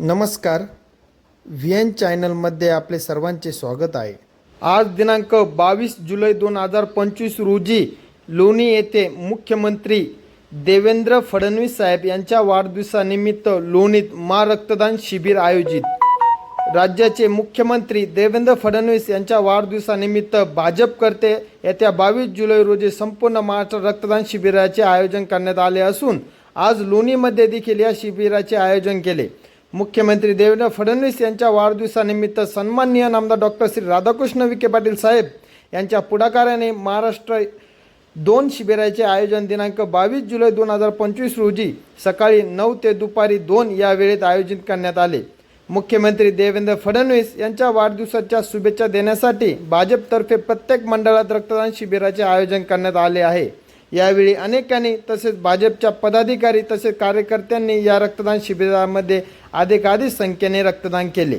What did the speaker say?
नमस्कार. V N चॅनलमध्ये आपले सर्वांचे स्वागत आहे. आज दिनांक बावीस जुलै दोन हजार पंचवीस रोजी लोणी येथे मुख्यमंत्री देवेंद्र फडणवीस साहेब यांच्या वाढदिवसानिमित्त लोणीत मा रक्तदान शिबिर आयोजित. राज्याचे मुख्यमंत्री देवेंद्र फडणवीस यांच्या वाढदिवसानिमित्त भाजपकर्ते येत्या बावीस जुलै रोजी संपूर्ण महाराष्ट्र रक्तदान शिबिराचे आयोजन करण्यात आले असून आज लोणीमध्ये देखील या शिबिराचे आयोजन केले. मुख्यमंत्री देवेंद्र फडणवीस यांच्या वाढदिवसानिमित्त सन्माननीय नामदार डॉक्टर श्री राधाकृष्ण विखे पाटील साहेब यांच्या पुढाकाराने महाराष्ट्र दोन शिबिराचे आयोजन दिनांक बावीस जुलै दोन हजार पंचवीस रोजी सकाळी नऊ ते दुपारी दोन या वेळेत आयोजित करण्यात आले. मुख्यमंत्री देवेंद्र फडणवीस यांच्या वाढदिवसाच्या शुभेच्छा देण्यासाठी भाजपतर्फे प्रत्येक मंडळात रक्तदान शिबिराचे आयोजन करण्यात आले आहे. यावेळी अनेकांनी तसेच भाजपच्या पदाधिकारी तसेच कार्यकर्त्यांनी या रक्तदान शिबिरामध्ये अधिकाधिक संख्येने रक्तदान केले.